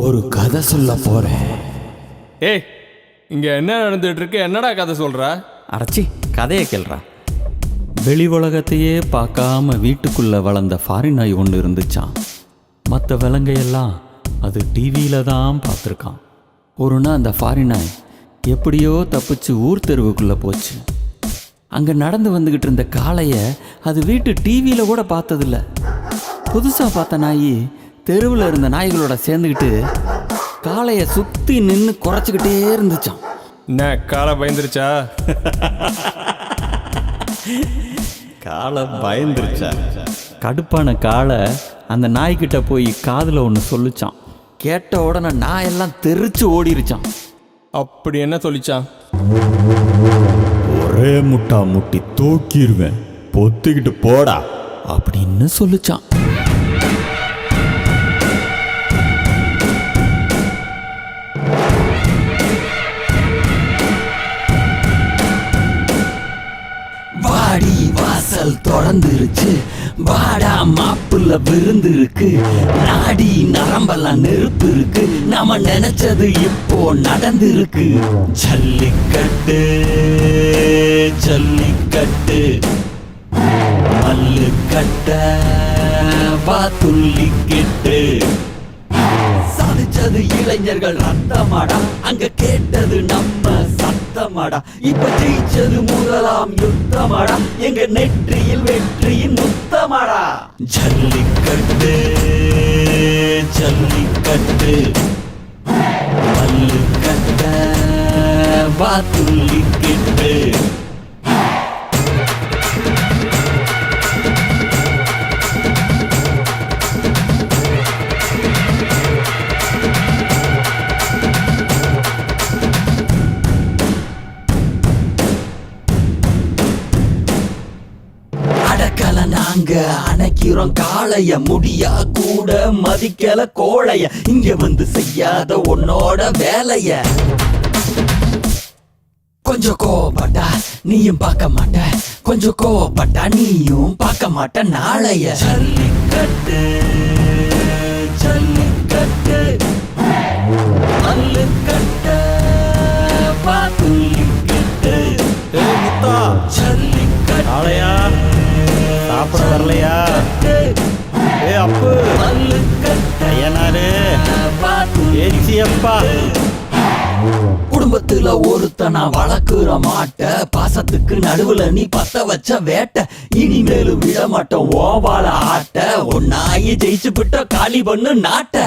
ஒரு கதை சொல்ல போறேன். ஏய் இங்க என்ன நடந்துட்டு இருக்கு என்னடா கதை சொல்ற? அடச்சி கதையை கேள்றா. வெளி உலகத்தையே பார்க்காம வீட்டுக்குள்ள வளர்ந்த ஃபாரின் நாய் ஒன்று இருந்துச்சான் மற்ற விலங்கையெல்லாம் அது டிவியில தான் பார்த்துருக்கான் ஒரு நாள் அந்த ஃபாரின் நாய் எப்படியோ தப்பிச்சு ஊர் தெருவுக்குள்ளே போச்சு. அங்கே நடந்து வந்துக்கிட்டு இருந்த காளையை அது வீட்டு டிவியில் கூட பார்த்ததில்ல. புதுசாக பார்த்த நாய் தெருவில் இருந்த நாய்களோட சேர்ந்துக்கிட்டு காளையை சுற்றி நின்று குறைச்சிக்கிட்டே இருந்துச்சான் என்ன காலை பயந்துருச்சா? காலை பயந்துருச்சா? கடுப்பான காலை அந்த நாய்கிட்ட போய் காதில் ஒன்று சொல்லிச்சான் கேட்ட உடனே நாயெல்லாம் தெரிச்சு ஓடிருச்சான் அப்படி என்ன சொல்லிச்சான் ஒரே முட்டா முட்டி தூக்கிடுவேன் பொத்திக்கிட்டு போடா. அப்படின்னு சொல்லிச்சான் வாசல் தொடர்ந்துருச்சு. வாடா மாப்புல விருந்து இருக்கு நாடி நரம்பெல்லாம் நெருப்பு இருக்கு நாம நினைச்சது இப்போ நடந்திருக்கு. ஜல்லிக்கட்டு ஜல்லிக்கட்டு. மல்லு கட்ட வா துள்ளிக்கிட்டு படிச்சது இளைஞர்கள் ரத்தமாடா. அங்க கேட்டது நம்ம சத்தமாடா. இப்ப ஜெயிச்சது முதலாம் யுத்தமாடா. எங்க நெற்றியில் வெற்றியின் முத்தமாடா. ஜல்லிக்கட்டு ஜல்லிக்கட்டு. மல்லு கட்ட. வா நாங்க அணைக்கிறோம் காளைய முடியா கூட மதிக்கல கோழைய இங்க வந்து செய்யாத உன்னோட வேலைய. கொஞ்சம் கோவப்பட்டா நீயும் பார்க்க மாட்ட. கொஞ்சம் கோவப்பட்டா நீயும் பார்க்க மாட்ட நாளைய. ஜல்லிக்கட்டு ஜல்லிக்கட்டு. ஏய் முத்தா. ஜல்லிக்கட்டு. காளையா சாப்பிட வரலையா? ஏ அப்பு. ஐயனாரு. ஏச்சியப்பா குடும்பத்துல ஒருத்தனா வளர்க்குற மாட்ட. பாசத்துக்கு நடுவுல நீ பத்த வச்ச வேட்ட. இனிமேலும் விட மாட்டோம் ஓவால ஆட்ட. ஒன்னாயி ஜெயிச்சு விட்ட காலி பண்ணு நாட்ட.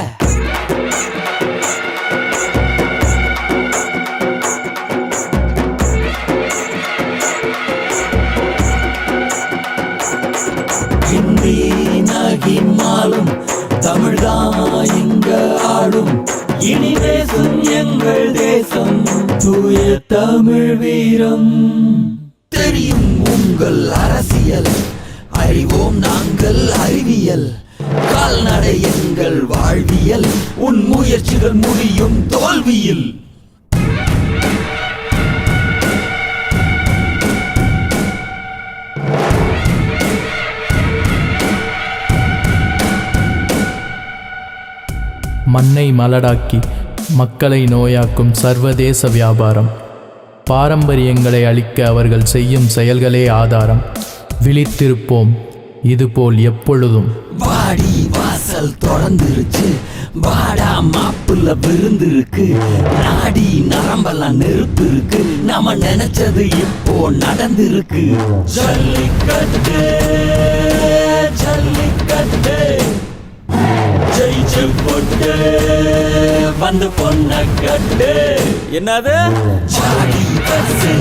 தமிழ்தான் இங்க ஆடும். இனி பேசும் எங்கள் தேசம் தூய தமிழ் வீரம். தெரியும் உங்கள் அரசியல் அறிவோம் நாங்கள் அறிவியல். கால்நடை எங்கள் வாழ்வியல் உன் முயற்சிகள் முடியும் தோல்வியில். மண்ணை மலடாக்கி மக்களை நோயாக்கும் சர்வதேச வியாபாரம். பாரம்பரியங்களை அழிக்க அவர்கள் செய்யும் செயல்களே ஆதாரம். விழித்திருப்போம் இதுபோல் எப்பொழுதும். வாடி வாசல் தொடர்ந்துருச்சு வாடா மாப்புல விருந்து இருக்கு நாடி நரம்பெல்லாம் நெருப்பு இருக்கு நாம நினைச்சது இப்போ நடந்திருக்கு. ஜல்லிக்கட்டு ஜல்லிக்கட்டு. ஜெயிச்சு போட்டு வந்து பொண்ண கட்டு. என்னது? சாடி பஸ்ஸு